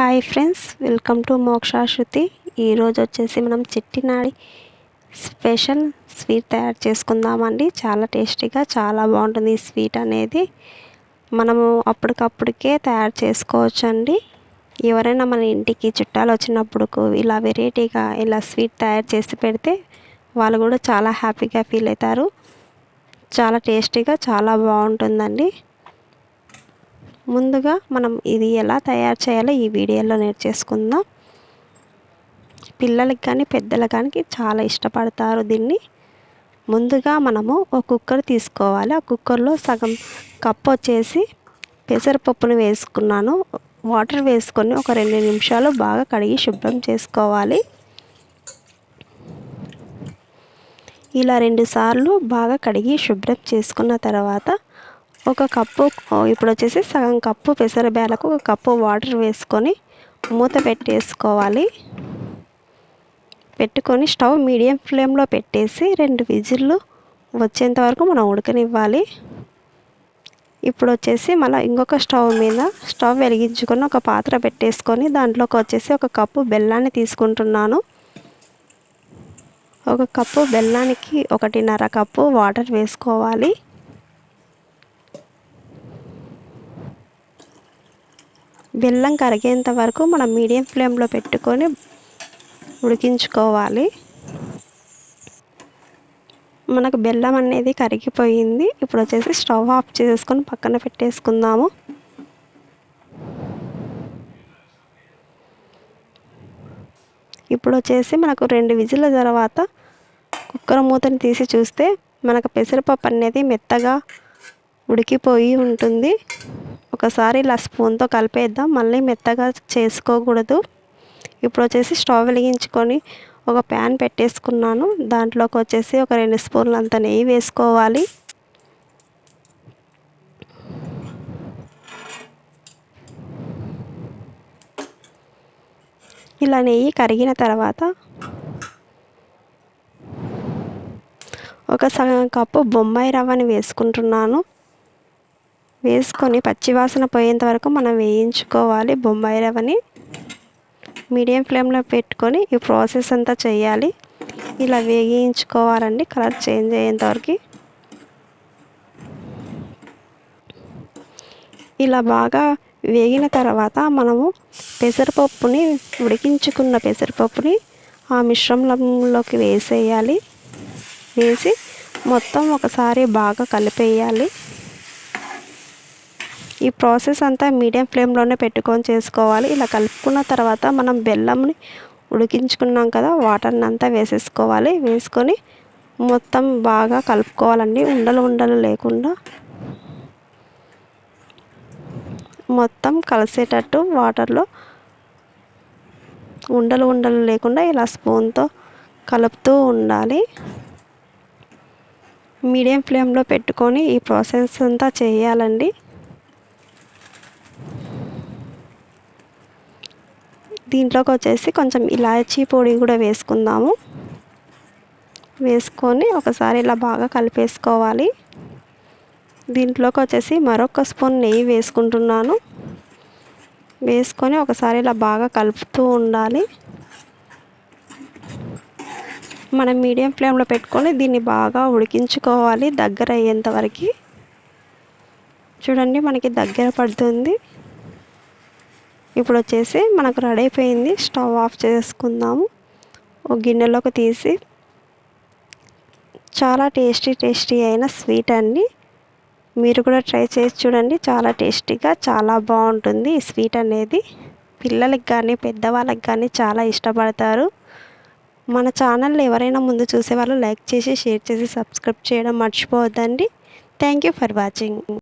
Hi friends welcome to Mokshashruti ఈరోజు వచ్చేసి మనం చెట్టినాడి స్పెషల్ స్వీట్ తయారు చేసుకుందామండి. చాలా టేస్టీగా చాలా బాగుంటుంది ఈ స్వీట్ అనేది. మనము అప్పటికప్పుడికే తయారు చేసుకోవచ్చండి. ఎవరైనా మన ఇంటికి చుట్టాలు వచ్చినప్పుడు ఇలా వెరైటీగా ఇలా స్వీట్ తయారు చేసి పెడితే వాళ్ళు కూడా చాలా హ్యాపీగా ఫీల్ అవుతారు. చాలా టేస్టీగా చాలా బాగుంటుందండి. ముందుగా మనం ఇది ఎలా తయారు చేయాలో ఈ వీడియోలో నేర్చేసుకుందాం పిల్లలకి కానీ పెద్దలకు కానీ చాలా ఇష్టపడతారు దీన్ని. ముందుగా మనము ఒక కుక్కర్ తీసుకోవాలి. ఆ కుక్కర్లో సగం కప్పు వచ్చేసి పెసరపప్పును వేసుకున్నాను. వాటర్ వేసుకొని ఒక రెండు నిమిషాలు బాగా కడిగి శుభ్రం చేసుకోవాలి. ఇలా రెండుసార్లు బాగా కడిగి శుభ్రం చేసుకున్న తర్వాత ఒక కప్పు ఇప్పుడు వచ్చేసి సగం కప్పు పెసరబేలకు ఒక కప్పు వాటర్ వేసుకొని మూత పెట్టేసుకోవాలి. పెట్టుకొని స్టవ్ మీడియం ఫ్లేమ్లో పెట్టేసి రెండు విజిల్లు వచ్చేంత వరకు మనం ఉడకనివ్వాలి. ఇప్పుడు వచ్చేసి మళ్ళీ ఇంకొక స్టవ్ మీద స్టవ్ వెలిగించుకొని ఒక పాత్ర పెట్టేసుకొని దాంట్లోకి వచ్చేసి ఒక కప్పు బెల్లాన్ని తీసుకుంటున్నాను. ఒక కప్పు బెల్లానికి ఒకటిన్నర కప్పు వాటర్ వేసుకోవాలి. బెల్లం కరిగేంత వరకు మనం మీడియం ఫ్లేమ్లో పెట్టుకొని ఉడికించుకోవాలి. మనకు బెల్లం అనేది కరిగిపోయింది. ఇప్పుడు వచ్చేసి స్టవ్ ఆఫ్ చేసుకొని పక్కన పెట్టేసుకుందాము. ఇప్పుడు వచ్చేసి మనకు రెండు విజిల తర్వాత కుక్కర్ మూతని తీసి చూస్తే మనకు పెసరపప్పు అనేది మెత్తగా ఉడికిపోయి ఉంటుంది. ఒకసారి ఇలా స్పూన్తో కలిపేద్దాం. మళ్ళీ మెత్తగా చేసుకోకూడదు. ఇప్పుడు వచ్చేసి స్టవ్ వెలిగించుకొని ఒక ప్యాన్ పెట్టేసుకున్నాను. దాంట్లోకి వచ్చేసి ఒక రెండు స్పూన్లు అంత నెయ్యి వేసుకోవాలి. ఇలా నెయ్యి కరిగిన తర్వాత ఒక సగం కప్పు బొంబాయి రవ్వని వేసుకుంటున్నాను. వేసుకొని పచ్చివాసన పోయేంత వరకు మనం వేయించుకోవాలి బొంబాయి రవ్వని. మీడియం ఫ్లేమ్లో పెట్టుకొని ఈ ప్రాసెస్ అంతా చేయాలి. ఇలా వేయించుకోవాలండి కలర్ చేంజ్ అయ్యేంత వరకు. ఇలా బాగా వేగిన తర్వాత మనము పెసరపప్పుని ఉడికించుకున్న పెసరపప్పుని ఆ మిశ్రమంలోకి వేసేయాలి. వేసి మొత్తం ఒకసారి బాగా కలిపేయాలి. ఈ ప్రాసెస్ అంతా మీడియం ఫ్లేమ్లోనే పెట్టుకొని చేసుకోవాలి. ఇలా కలుపుకున్న తర్వాత మనం బెల్లంని ఉడికించుకున్నాం కదా వాటర్ని అంతా వేసేసుకోవాలి. వేసుకొని మొత్తం బాగా కలుపుకోవాలండి. ఉండలు ఉండలు లేకుండా మొత్తం కలిసేటట్టు వాటర్లో ఉండలు ఉండలు లేకుండా ఇలా స్పూన్తో కలుపుతూ ఉండాలి. మీడియం ఫ్లేమ్లో పెట్టుకొని ఈ ప్రాసెస్ అంతా చేయాలండి. దీంట్లోకి వచ్చేసి కొంచెం ఇలాచీ పొడి కూడా వేసుకుందాము. వేసుకొని ఒకసారి ఇలా బాగా కలిపేసుకోవాలి. దీంట్లోకి వచ్చేసి మరొక స్పూన్ నెయ్యి వేసుకుంటున్నాను. వేసుకొని ఒకసారి ఇలా బాగా కలుపుతూ ఉండాలి. మనం మీడియం ఫ్లేమ్లో పెట్టుకొని దీన్ని బాగా ఉడికించుకోవాలి దగ్గర అయ్యేంత వరకు. చూడండి మనకి దగ్గర పడుతుంది. ఇప్పుడు వచ్చేసి మనకు రెడీ అయిపోయింది. స్టవ్ ఆఫ్ చేసుకుందాము. ఒక గిన్నెలోకి తీసి చాలా టేస్టీ టేస్టీ అయిన స్వీట్ అండి. మీరు కూడా ట్రై చేసి చూడండి. చాలా టేస్టీగా చాలా బాగుంటుంది ఈ స్వీట్ అనేది. పిల్లలకి కానీ పెద్దవాళ్ళకి కానీ చాలా ఇష్టపడతారు. మన ఛానల్ ఎవరైనా ముందు చూసేవాళ్ళు లైక్ చేసి షేర్ చేసి సబ్స్క్రైబ్ చేయడం మర్చిపోవద్దండి. Thank you for watching.